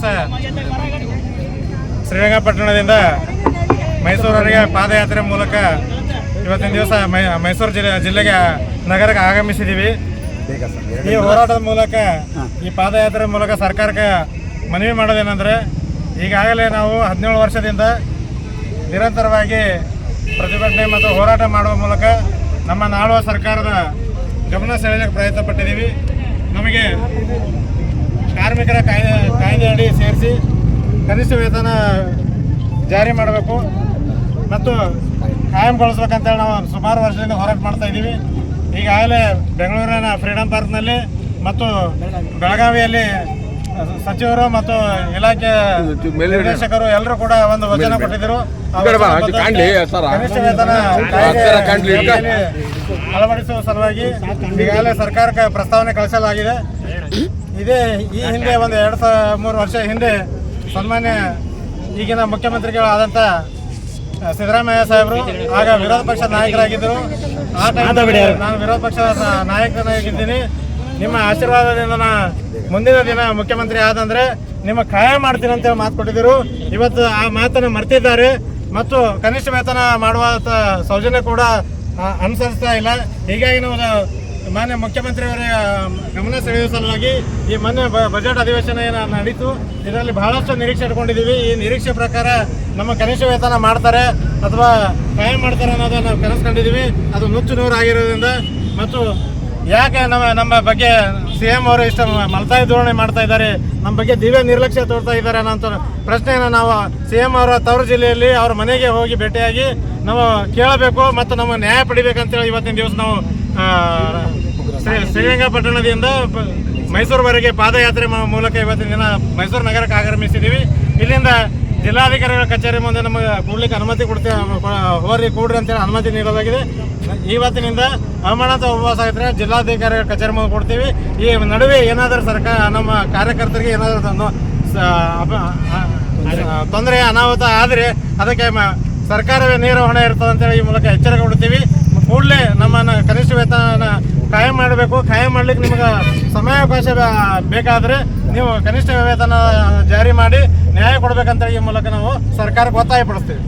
ದಿವಸ ಶ್ರೀರಂಗಪಟ್ಟಣದಿಂದ ಮೈಸೂರವರೆಗೆ ಪಾದಯಾತ್ರೆ ಮೂಲಕ ಇವತ್ತಿನ ದಿವಸ ಮೈ ಮೈಸೂರು ಜಿಲ್ಲೆ ಜಿಲ್ಲೆಗೆ ನಗರಕ್ಕೆ ಆಗಮಿಸಿದ್ದೀವಿ ಈ ಹೋರಾಟದ ಮೂಲಕ ಈ ಪಾದಯಾತ್ರೆ ಮೂಲಕ ಸರ್ಕಾರಕ್ಕೆ ಮನವಿ ಮಾಡೋದೇನೆಂದರೆ ಈಗಾಗಲೇ ನಾವು ಹದಿನೇಳು ವರ್ಷದಿಂದ ನಿರಂತರವಾಗಿ ಪ್ರತಿಭಟನೆ ಮತ್ತು ಹೋರಾಟ ಮಾಡುವ ಮೂಲಕ ನಮ್ಮ ನಾಳುವ ಸರ್ಕಾರದ ಗಮನ ಸೆಳೆಯಲಿಕ್ಕೆ ಪ್ರಯತ್ನ ಪಟ್ಟಿದ್ದೀವಿ ನಮಗೆ ಕಾರ್ಮಿಕರ ಕಾಯ್ದೆ ಸೇರಿಸಿ ಕನಿಷ್ಠ ವೇತನ ಜಾರಿ ಮಾಡಬೇಕು. ಮತ್ತು ಕಾಯಂಗೊಳಿಸ್ಬೇಕಂತೇಳಿ ನಾವು ಸುಮಾರು ವರ್ಷದಿಂದ ಹೋರಾಟ ಮಾಡ್ತಾ ಇದ್ದೀವಿ. ಈಗಾಗಲೇ ಬೆಂಗಳೂರಿನ ಫ್ರೀಡಂ ಪಾರ್ಕ್ನಲ್ಲಿ ಮತ್ತು ಬೆಳಗಾವಿಯಲ್ಲಿ ಸಚಿವರು ಮತ್ತು ಇಲಾಖೆ ನಿರ್ದೇಶಕರು ಎಲ್ಲರೂ ಕೂಡ ಒಂದು ವಚನ ಕೊಟ್ಟಿದ್ದರು. ಕನಿಷ್ಠ ವೇತನ ಅಳವಡಿಸುವ ಸಲುವಾಗಿ ಈಗಾಗಲೇ ಸರ್ಕಾರಕ್ಕೆ ಪ್ರಸ್ತಾವನೆ ಕಳಿಸಲಾಗಿದೆ. ಇದೇ ಈ ಹಿಂದೆ ಒಂದು ಎರಡು ಸಾವಿರ ಮೂರು ವರ್ಷ ಹಿಂದೆ ಸನ್ಮಾನ್ಯ ಈಗಿನ ಮುಖ್ಯಮಂತ್ರಿಗಳಾದಂಥ ಸಿದ್ದರಾಮಯ್ಯ ಸಾಹೇಬರು ಆಗ ವಿರೋಧ ಪಕ್ಷದ ನಾಯಕರಾಗಿದ್ದರು. ಆ ಟೈಮಲ್ಲಿ ನಾನು ವಿರೋಧ ಪಕ್ಷದ ನಾಯಕನಾಗಿದ್ದೀನಿ. ನಿಮ್ಮ ಆಶೀರ್ವಾದದಿಂದ ನಾ ಮುಂದಿನ ದಿನ ಮುಖ್ಯಮಂತ್ರಿ ಆದಂದ್ರೆ ನಿಮ್ಮ ಕಾಯ ಮಾಡ್ತೀನಿ ಅಂತೇಳಿ ಮಾತು ಕೊಟ್ಟಿದ್ದರು. ಇವತ್ತು ಆ ಮಾತನ್ನು ಮರ್ತಿದ್ದಾರೆ. ಮತ್ತು ಕನಿಷ್ಠ ವೇತನ ಮಾಡುವಂಥ ಸೌಜನ್ಯ ಕೂಡ ಅನುಸರಿಸ್ತಾ ಇಲ್ಲ. ಹೀಗಾಗಿ ನಾವು ಮಾನ್ಯ ಮುಖ್ಯಮಂತ್ರಿಯವರ ಗಮನ ಸೆಳೆಯುವ ಸಲುವಾಗಿ ಈ ಮೊನ್ನೆ ಬಜೆಟ್ ಅಧಿವೇಶನ ಏನು ನಡೀತು, ಇದರಲ್ಲಿ ಬಹಳಷ್ಟು ನಿರೀಕ್ಷೆ ಇಟ್ಕೊಂಡಿದ್ದೀವಿ. ಈ ನಿರೀಕ್ಷೆ ಪ್ರಕಾರ ನಮ್ಮ ಕನಿಷ್ಠ ವೇತನ ಮಾಡ್ತಾರೆ ಅಥವಾ ಕಾಯಂ ಮಾಡ್ತಾರೆ ಅನ್ನೋದನ್ನು ನಾವು ಕನಸ್ಕೊಂಡಿದ್ದೀವಿ. ಅದು ನುಚ್ಚು ನೂರು ಆಗಿರೋದ್ರಿಂದ ಮತ್ತು ಯಾಕೆ ನಮ್ಮ ನಮ್ಮ ಬಗ್ಗೆ ಸಿ ಎಂ ಅವರು ಇಷ್ಟ ಮಲ್ತಾಯಿ ಧೋರಣೆ ಮಾಡ್ತಾ ಇದ್ದಾರೆ, ನಮ್ಮ ಬಗ್ಗೆ ದಿವ್ಯ ನಿರ್ಲಕ್ಷ್ಯ ತೋರ್ತಾ ಇದ್ದಾರೆ ಅನ್ನೋ ಪ್ರಶ್ನೆಯನ್ನು ನಾವು ಸಿ ಎಂ ಅವರ ತವರು ಜಿಲ್ಲೆಯಲ್ಲಿ ಅವ್ರ ಮನೆಗೆ ಹೋಗಿ ಭೇಟಿಯಾಗಿ ನಾವು ಕೇಳಬೇಕು ಮತ್ತು ನಮ್ಮ ನ್ಯಾಯ ಪಡಿಬೇಕಂತೇಳಿ ಇವತ್ತಿನ ದಿವಸ ನಾವು ಶ್ರೀರಂಗಪಟ್ಟಣದಿಂದ ಮೈಸೂರುವರೆಗೆ ಪಾದಯಾತ್ರೆ ಮೂಲಕ ಇವತ್ತಿನ ದಿನ ಮೈಸೂರು ನಗರಕ್ಕೆ ಆಗಮಿಸಿದ್ದೀವಿ. ಇಲ್ಲಿಂದ ಜಿಲ್ಲಾಧಿಕಾರಿಗಳ ಕಚೇರಿ ಮುಂದೆ ನಮಗೆ ಕೂಡ್ಲಿಕ್ಕೆ ಅನುಮತಿ ಕೊಡ್ತೇವೆ ಹೋರಿ ಕೂಡ್ರಿ ಅಂತೇಳಿ ಅನುಮತಿ ನೀಡೋದಾಗಿದೆ ಇವತ್ತಿನಿಂದ ಅಮಾನತ ಉಪವಾಸ ಆಗಿದ್ರೆ ಜಿಲ್ಲಾಧಿಕಾರಿಗಳ ಕಚೇರಿ ಮುಂದೆ ಕೊಡ್ತೀವಿ. ಈ ನಡುವೆ ಏನಾದರೂ ಸರ್ಕಾರ ನಮ್ಮ ಕಾರ್ಯಕರ್ತರಿಗೆ ಏನಾದರೂ ತೊಂದರೆ ಅನಾಹುತ ಆದರೆ ಅದಕ್ಕೆ ಸರ್ಕಾರವೇ ನೇರ ಹೊಣೆ ಇರ್ತದೆ ಅಂತೇಳಿ ಈ ಮೂಲಕ ಎಚ್ಚರಿಕೆ ಕೊಡ್ತೀವಿ. ಕೂಡಲೇ ನಮ್ಮನ್ನು ವೇತನ ಕಾಯಂ ಮಾಡಬೇಕು. ಖಾಯಂ ಮಾಡ್ಲಿಕ್ಕೆ ನಿಮಗೆ ಸಮಯಾವಕಾಶ ಬೇಕಾದರೆ ನೀವು ಕನಿಷ್ಠ ವೇತನ ಜಾರಿ ಮಾಡಿ ನ್ಯಾಯ ಕೊಡಬೇಕಂತೇಳಿ ಈ ಮೂಲಕ ನಾವು ಸರ್ಕಾರಕ್ಕೆ ಒತ್ತಾಯ ಪಡಿಸ್ತೀವಿ.